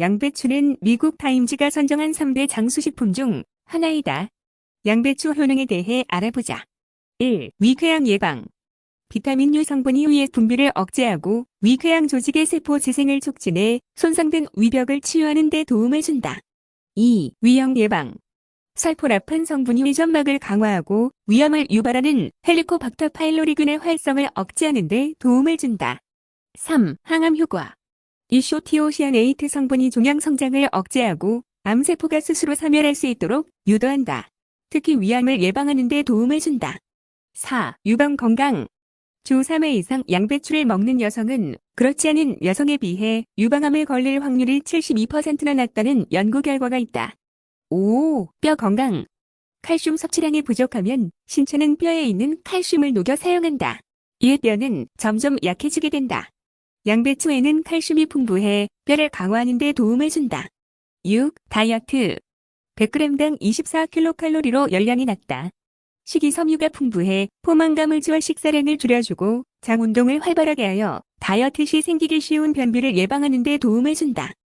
양배추는 미국 타임즈가 선정한 3대 장수식품 중 하나이다. 양배추 효능에 대해 알아보자. 1. 위궤양 예방. 비타민류 성분이 위의 분비를 억제하고 위궤양 조직의 세포 재생을 촉진해 손상된 위벽을 치유하는 데 도움을 준다. 2. 위염 예방. 살포라판 성분이 위점막을 강화하고 위염을 유발하는 헬리코박터 파일로리균의 활성을 억제하는 데 도움을 준다. 3. 항암 효과. 이쇼티오시아네이트 성분이 종양 성장을 억제하고 암세포가 스스로 사멸할 수 있도록 유도한다. 특히 위암을 예방하는 데 도움을 준다. 4. 유방 건강. 주 3회 이상 양배추를 먹는 여성은 그렇지 않은 여성에 비해 유방암에 걸릴 확률이 72%나 낮다는 연구 결과가 있다. 5. 뼈 건강. 칼슘 섭취량이 부족하면 신체는 뼈에 있는 칼슘을 녹여 사용한다. 이에 뼈는 점점 약해지게 된다. 양배추에는 칼슘이 풍부해 뼈를 강화하는 데 도움을 준다. 6. 다이어트. 100g당 24kcal로 열량이 낮다. 식이섬유가 풍부해 포만감을 주어 식사량을 줄여주고 장 운동을 활발하게 하여 다이어트 시 생기기 쉬운 변비를 예방하는 데 도움을 준다.